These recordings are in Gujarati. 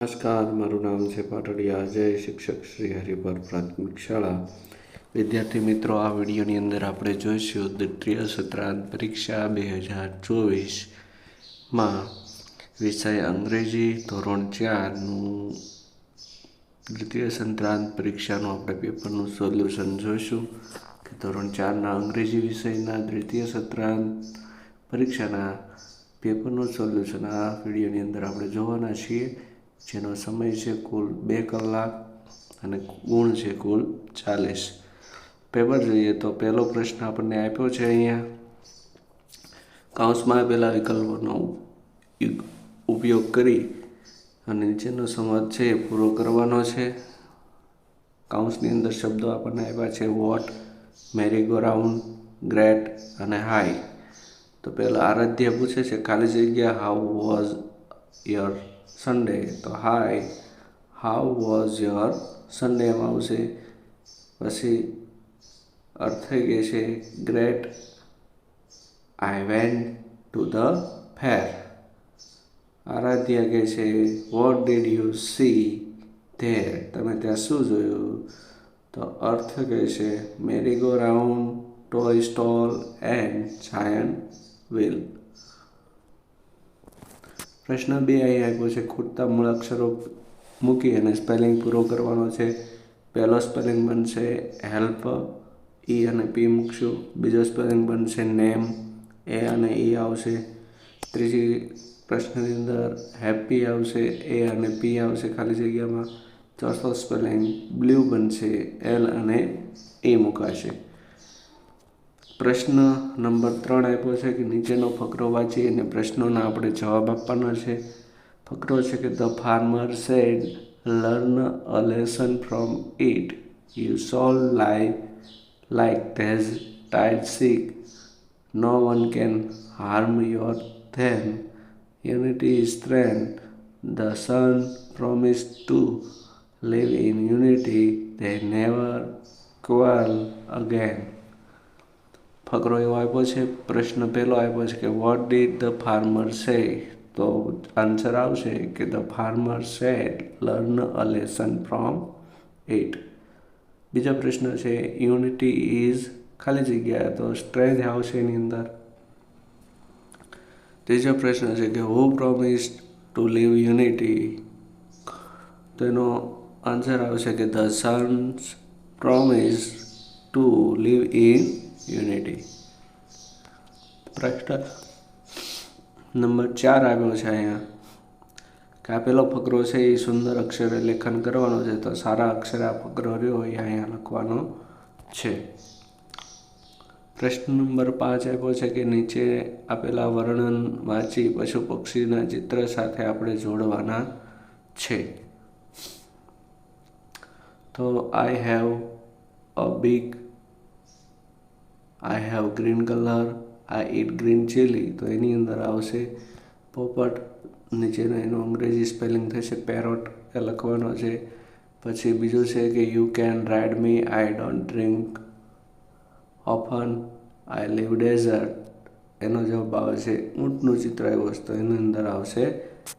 નમસ્કાર, મારું નામ છે પાટડિયા અજય શિક્ષક શ્રી હરિપર પ્રાથમિક શાળા. વિદ્યાર્થી મિત્રો, આ વિડીયોની અંદર આપણે જોઈશું દ્વિતીય સત્રાંત પરીક્ષા બે હજાર ચોવીસમાં વિષય અંગ્રેજી ધોરણ ચારનું દ્વિતીય સત્રાંત પરીક્ષાનું આપણે પેપરનું સોલ્યુશન જોઈશું કે ધોરણ ચારના અંગ્રેજી વિષયના દ્વિતીય સત્રાંત પરીક્ષાના પેપરનું સોલ્યુશન આ વિડીયોની અંદર આપણે જોવાના છીએ. જેનો સમય છે કુલ બે કલાક અને ગુણ છે કુલ ચાલીસ. પેપર જોઈએ તો પહેલો પ્રશ્ન આપણને આપ્યો છે અહીંયા. કૌંસમાં આપેલા વિકલ્પોનો ઉપયોગ કરી અને નીચેનો સંવાદ છે એ પૂરો કરવાનો છે. કાઉન્સની અંદર શબ્દો આપણને આપ્યા છે what, merry go round great અને હાઈ. તો પહેલાં આરાધ્ય પૂછે છે, ખાલી જગ્યા હાઉ વોઝ યોર સન્ડે તો hi how was your Sunday એમાં આવશે. પછી અર્થ કહે છે great I went to the fair Aaradhya કહે છે what did you see there તમે ત્યાં શું જોયું? તો અર્થ કહે છે merry go round toy stall and giant wheel પ્રશ્ન બે અહીં આપ્યો છે, ખૂટતા મૂળાક્ષરો મૂકી અને સ્પેલિંગ પૂરો કરવાનો છે. પહેલો સ્પેલિંગ બનશે હેલ્પ ઈ અને પી મૂકશું. બીજો સ્પેલિંગ બનશે નેમ એ અને ઈ આવશે. ત્રીજી પ્રશ્નની અંદર હેપી આવશે એ અને પી આવશે ખાલી જગ્યામાં. ચોથો સ્પેલિંગ બ્લુ બનશે એલ અને એ મુકાશે. પ્રશ્ન નંબર ત્રણ આપ્યો છે કે નીચેનો ફકરો વાંચી અને પ્રશ્નોના આપણે જવાબ આપવાના છે ફકરો છે કે the farmer said learn a lesson from it you soul life like these tide sick no one can harm your them unity is strength the son promised to live in unity they never quarrel again ફકરો એવો આપ્યો છે, પ્રશ્ન પહેલો આપ્યો છે કે વોટ ડીડ ધ ફાર્મર સે તો આન્સર આવશે કે the farmer say learn a lesson from it બીજો પ્રશ્ન છે યુનિટી ઇઝ ખાલી જગ્યા, તો સ્ટ્રેન્થ આવશે એની અંદર. ત્રીજો પ્રશ્ન છે કે who promise to live unity તો એનો આન્સર આવશે કે the sons promise to live in unity. પ્રશ્ન નંબર ચાર આવ્યો છે અહીંયા. કે આપેલો ફકરો છે એ સુંદર અક્ષરે લેખન કરવાનો છે, તો સારા અક્ષરે આ ફકરો રહ્યો એ અહીંયા લખવાનો છે. પ્રશ્ન નંબર પાંચ આપ્યો છે કે નીચે આપેલા વર્ણન વાંચી પશુ પક્ષીના ચિત્ર સાથે આપણે જોડવાના છે. તો I have a big I have green colour I eat green chilli તો એની અંદર આવશે પોપટ નીચેનો એનું અંગ્રેજી સ્પેલિંગ થશે પેરોટ એ લખવાનો છે. પછી બીજું છે કે you can ride me I don't drink often I live desert એનો જવાબ છે ઊંટનું ચિત્ર આવ્યું છે તો એની અંદર આવશે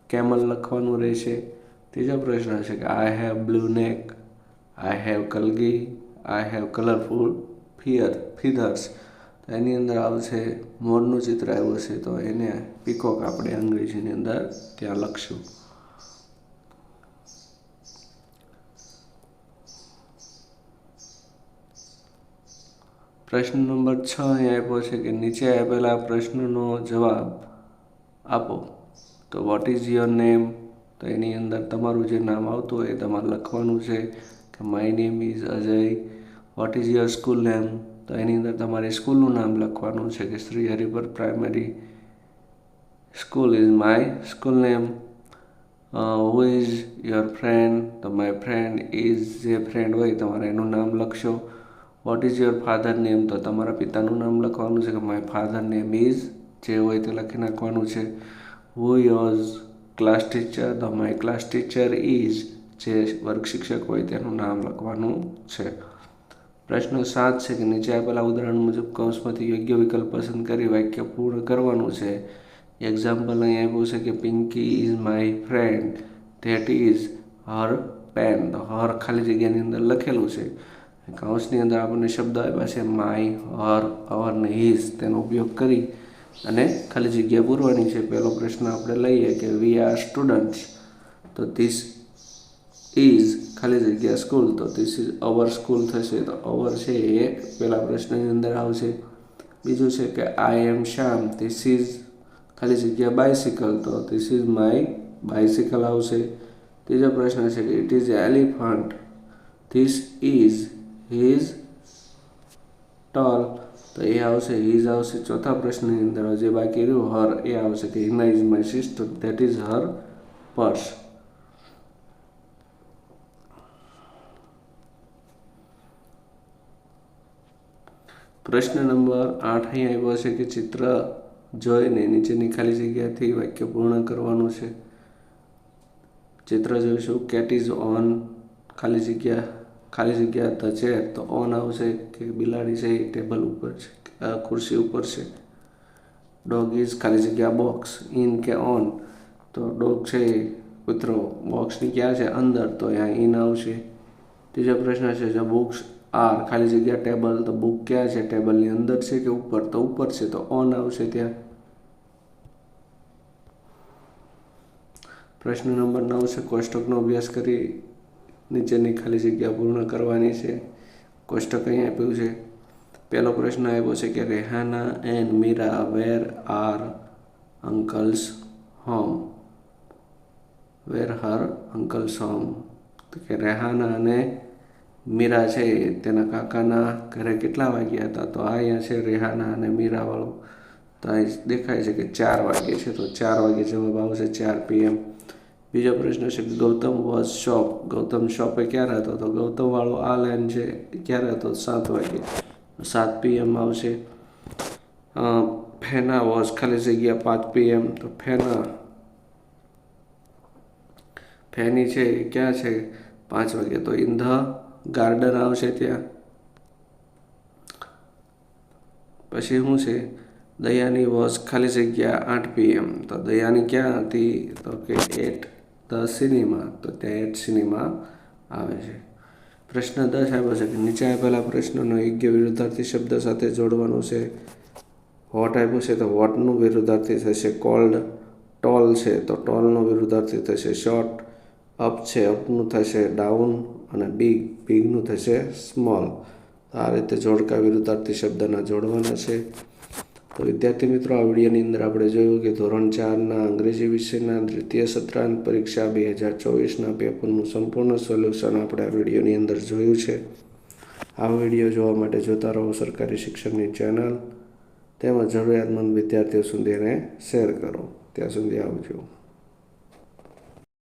કેમલ લખવાનું રહેશે. ત્રીજો પ્રશ્ન છે કે I have blue neck I have કલગી I have colourful fear feathers એની અંદર આવશે મોરનું ચિત્ર આવ્યું છે તો એને પીકોક આપણે અંગ્રેજીની અંદર ત્યાં લખશું. પ્રશ્ન નંબર છ અહીં આપ્યો છે કે નીચે આપેલા પ્રશ્નનો જવાબ આપો. તો વોટ ઇઝ યોર નેમ તો એની અંદર તમારું જે નામ આવતું હોય એ તમારે લખવાનું છે કે my name is Ajay what is your school name તો એની અંદર તમારે સ્કૂલનું નામ લખવાનું છે કે Shri Haripar primary school is my school name who is your friend તો માય ફ્રેન્ડ ઇઝ જે ફ્રેન્ડ હોય તમારે એનું નામ લખશો. What is your father name તો તમારા પિતાનું નામ લખવાનું છે કે માય ફાધર નેમ ઇઝ જે હોય તે લખી નાખવાનું છે. હુ યોઝ ક્લાસ ટીચર તો માય ક્લાસ ટીચર ઇઝ જે વર્ગ શિક્ષક હોય તેનું નામ લખવાનું છે. પ્રશ્ન સાત છે કે નીચે આપેલા ઉદાહરણ મુજબ કૌંસમાંથી યોગ્ય વિકલ્પ પસંદ કરી વાક્ય પૂર્ણ કરવાનું છે. એક્ઝામ્પલ અહીં આપ્યું છે કે Pinky is my friend that is her pen તો હર ખાલી જગ્યાની અંદર લખેલું છે. કૌંસની અંદર આપણને શબ્દ આપ્યા છે માય હર અવર ને હિઝ તેનો ઉપયોગ કરી અને ખાલી જગ્યા પૂરવાની છે. પહેલો પ્રશ્ન આપણે લઈએ કે વી આર સ્ટુડન્ટ્સ તો ધીસ ઇઝ ખાલી જગ્યા સ્કૂલ તો ધીસ ઇઝ અવર સ્કૂલ થશે તો અવર છે એ પહેલા પ્રશ્નની અંદર આવશે. બીજું છે કે આઈ એમ શ્યામ ધીસ ઇઝ ખાલી જગ્યા બાયસિકલ તો ધીસ ઇઝ માય બાયસિકલ આવશે. ત્રીજો પ્રશ્ન છે કે it is elephant this is his tall તો એ આવશે હિઝ આવશે. ચોથા પ્રશ્નની અંદર જે બાકી રહ્યું. હર એ આવશે કે Hina is my sister that is her purse પ્રશ્ન નંબર આઠ અહીં આવ્યો છે કે ચિત્ર જોઈને નીચેની ખાલી જગ્યાથી વાક્ય પૂર્ણ કરવાનું છે. ચિત્ર જોઈશું. કેટ ઇઝ ઓન ખાલી જગ્યા ખાલી જગ્યા ધ ચેર તો ઓન આવશે કે બિલાડી છે એ ટેબલ ઉપર છે ખુરશી ઉપર છે. ડોગ ઇઝ ખાલી જગ્યા બોક્સ ઇન કે ઓન તો ડોગ છે કૂતરો. બોક્સની ક્યાં છે? અંદર. તો અહીંયા ઇન આવશે. ત્રીજો પ્રશ્ન છે જો બુક્સ આર ખાલી જગ્યા ટેબલ તો બુક ક્યાં છે? ટેબલની અંદર છે કે ઉપર? તો ઉપર છે. તો ઓન આવશે ત્યાં. પ્રશ્ન નંબર નવ છે, કોષ્ટકનો અભ્યાસ કરી નીચેની ખાલી જગ્યા પૂર્ણ કરવાની છે. કોષ્ટક અહીં આપ્યું છે. પહેલો પ્રશ્ન આવ્યો છે કે Rehana and Meera where are uncles home where her uncles home તો કે રેહાના અને મીરા છે, તેના કાકાના ઘરે કેટલા વાગ્યા હતા? તો અહીંયા છે, રેહાના અને મીરાવાળું. તો અહીં દેખાય છે કે ચાર વાગે છે, તો ચાર વાગે જવાબ આવશે ચાર પીએમ બીજો પ્રશ્ન છે કે ગૌતમ વોઝ શોપ ગૌતમ શોપે ક્યારે હતો? તો ગૌતમવાળો આ લાઈન છે, ક્યારે હતો? સાત વાગે સાત પીએમ આવશે. ફેના વોઝ ખાલી જગ્યા પાંચ પીએમ તો ફેના, ફેની છે, ક્યાં છે? પાંચ વાગે તો ઇન ધ ગાર્ડન આવશે ત્યાં. પછી શું છે? દયાની વોઝ ખાલી જગ્યા આઠ પીએમ તો દયાની ક્યાં હતી? તો કે એટ ધ સિનેમા તો ત્યાં એટ સિનેમા આવે છે. પ્રશ્ન દસ આવ્યો છે કે નીચે આપેલા પ્રશ્નનો યોગ્ય વિરુદ્ધાર્થી શબ્દ સાથે જોડવાનું છે. વોટ આપ્યું છે તો વોટનું વિરુદ્ધાર્થી થશે. કોલ્ડ ટોલ છે તો ટોલનું વિરુદ્ધાર્થી થશે. શોર્ટ અપ છે, અપનું થશે ડાઉન અને બિગ, બિગનું થશે સ્મોલ. આ રીતે જોડકા વિરુદ્ધાર્થી શબ્દના જોડવાના છે. તો વિદ્યાર્થી મિત્રો, આ વિડીયોની અંદર આપણે જોયું કે ધોરણ ચારના અંગ્રેજી વિષયના દ્વિતીય સત્રાંત પરીક્ષા બે હજાર ચોવીસના પેપરનું સંપૂર્ણ સોલ્યુશન આપણે આ વિડીયોની અંદર જોયું છે. આ વીડિયો જોવા માટે જોતા રહો સરકારી શિક્ષણની ચેનલ. તેમજ જરૂરિયાતમંદ વિદ્યાર્થીઓ સુધી એને શેર કરો. ત્યાં સુધી આવજો.